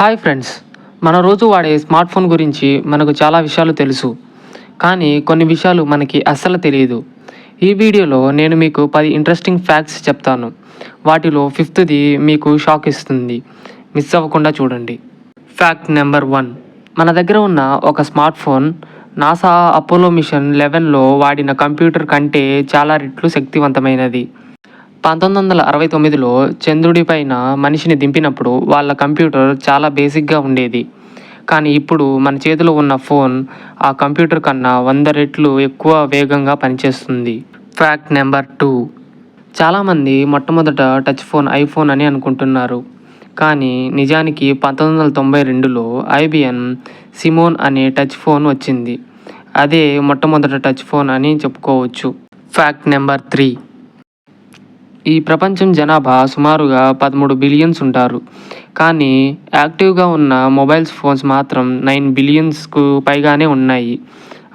Hi friends మన రోజు వాడే స్మార్ట్ ఫోన్ గురించి మనకు చాలా విషయాలు తెలుసు. కానీ కొన్ని విషయాలు మనకి అస్సలు తెలియదు. ఈ వీడియోలో నేను మీకు పది ఇంట్రెస్టింగ్ ఫ్యాక్ట్స్ చెప్తాను. వాటిలో ఫిఫ్త్ది మీకు షాక్ ఇస్తుంది. మిస్ అవ్వకుండా చూడండి. ఫ్యాక్ట్ నెంబర్ వన్ మన దగ్గర ఉన్న ఒక smart phone NASA Apollo mission లెవెన్లో వాడిన కంప్యూటర్ కంటే చాలా రెట్లు శక్తివంతమైనది. పంతొమ్మిది వందల అరవై తొమ్మిదిలో చంద్రుడి పైన మనిషిని దింపినప్పుడు వాళ్ళ కంప్యూటర్ చాలా బేసిక్గా ఉండేది. కానీ ఇప్పుడు మన చేతిలో ఉన్న ఫోన్ ఆ కంప్యూటర్ కన్నా వంద రెట్లు ఎక్కువ వేగంగా పనిచేస్తుంది. Fact number two. చాలామంది మొట్టమొదట టచ్ ఫోన్ ఐఫోన్ అని అనుకుంటున్నారు. కానీ నిజానికి పంతొమ్మిది వందల తొంభై రెండులో ఐబిఎన్ సిమోన్ అనే టచ్ ఫోన్ వచ్చింది. అదే మొట్టమొదట టచ్ ఫోన్ అని చెప్పుకోవచ్చు. Fact number three. ఈ ప్రపంచం జనాభా సుమారుగా పదమూడు బిలియన్స్ ఉంటారు. కానీ యాక్టివ్గా ఉన్న మొబైల్స్ ఫోన్స్ మాత్రం నైన్ బిలియన్స్కు పైగానే ఉన్నాయి.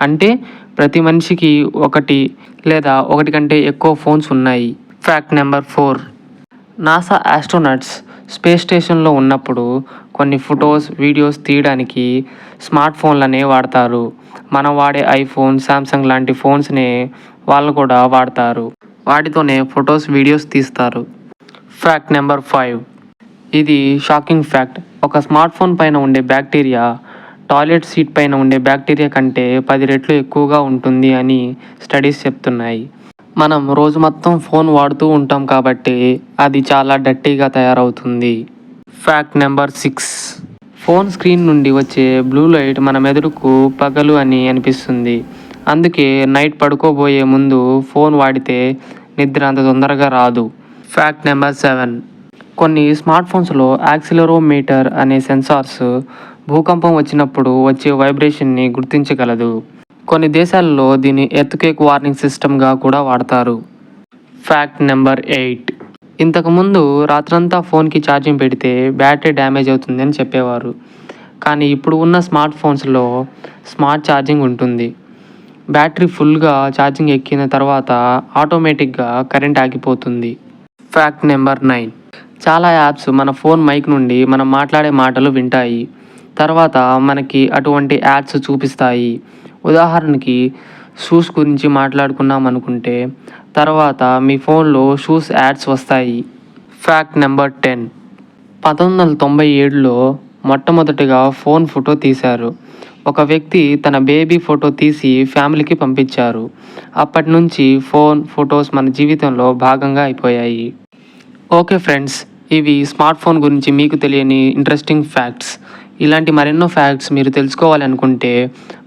అంటే ప్రతి మనిషికి ఒకటి లేదా ఒకటి కంటే ఎక్కువ ఫోన్స్ ఉన్నాయి. Fact number four NASA astronauts space స్టేషన్లో ఉన్నప్పుడు కొన్ని ఫొటోస్ వీడియోస్ తీయడానికి స్మార్ట్ ఫోన్లనే వాడతారు. మనం వాడే ఐఫోన్ శాంసంగ్ లాంటి ఫోన్స్నే వాళ్ళు కూడా వాడతారు. వాటితోనే ఫొటోస్ వీడియోస్ తీస్తారు. Fact number five. ఇది షాకింగ్ ఫ్యాక్ట్. ఒక స్మార్ట్ ఫోన్ పైన ఉండే బ్యాక్టీరియా టాయిలెట్ సీట్ పైన ఉండే బ్యాక్టీరియా కంటే పది రెట్లు ఎక్కువగా ఉంటుంది అని స్టడీస్ చెప్తున్నాయి. మనం రోజు మొత్తం ఫోన్ వాడుతూ ఉంటాం కాబట్టి అది చాలా డట్టీగా తయారవుతుంది. Fact number six. Phone screen నుండి వచ్చే బ్లూ లైట్ మన మెదడుకు పగలు అని అనిపిస్తుంది. అందుకే నైట్ పడుకోబోయే ముందు ఫోన్ వాడితే నిద్ర అంత తొందరగా రాదు. ఫ్యాక్ట్ నెంబర్ సెవెన్ కొన్ని స్మార్ట్ ఫోన్స్లో యాక్సిలరోమీటర్ అనే సెన్సార్స్ భూకంపం వచ్చినప్పుడు వచ్చే వైబ్రేషన్ని గుర్తించగలదు. కొన్ని దేశాల్లో దీన్ని ఎర్త్కేక్ వార్నింగ్ సిస్టమ్గా కూడా వాడతారు. ఫ్యాక్ట్ నెంబర్ ఎయిట్ ఇంతకుముందు రాత్రంతా ఫోన్కి ఛార్జింగ్ పెడితే బ్యాటరీ డ్యామేజ్ అవుతుంది అని చెప్పేవారు. కానీ ఇప్పుడు ఉన్న స్మార్ట్ ఫోన్స్లో స్మార్ట్ ఛార్జింగ్ ఉంటుంది. బ్యాటరీ ఫుల్గా ఛార్జింగ్ ఎక్కిన తర్వాత ఆటోమేటిక్గా కరెంట్ ఆగిపోతుంది. Fact number nine. చాలా యాప్స్ మన ఫోన్ మైక్ నుండి మనం మాట్లాడే మాటలు వింటాయి. తర్వాత మనకి అటువంటి యాడ్స్ చూపిస్తాయి. ఉదాహరణకి షూస్ గురించి మాట్లాడుకున్నాం అనుకుంటే తర్వాత మీ ఫోన్లో షూస్ యాడ్స్ వస్తాయి. Fact number ten. పంతొమ్మిది వందల తొంభై ఏడులో మొట్టమొదటిగా ఫోన్ ఫోటో తీశారు. ఒక వ్యక్తి తన బేబీ ఫోటో తీసి ఫ్యామిలీకి పంపించారు. అప్పటి నుంచి ఫోన్ ఫొటోస్ మన జీవితంలో భాగంగా అయిపోయాయి. ఓకే ఫ్రెండ్స్ ఇవి స్మార్ట్ ఫోన్ గురించి మీకు తెలియని ఇంట్రెస్టింగ్ ఫ్యాక్ట్స్. ఇలాంటి మరెన్నో ఫ్యాక్ట్స్ మీరు తెలుసుకోవాలనుకుంటే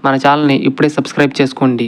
మన ఛానల్ని ఇప్పుడే సబ్స్క్రైబ్ చేసుకోండి.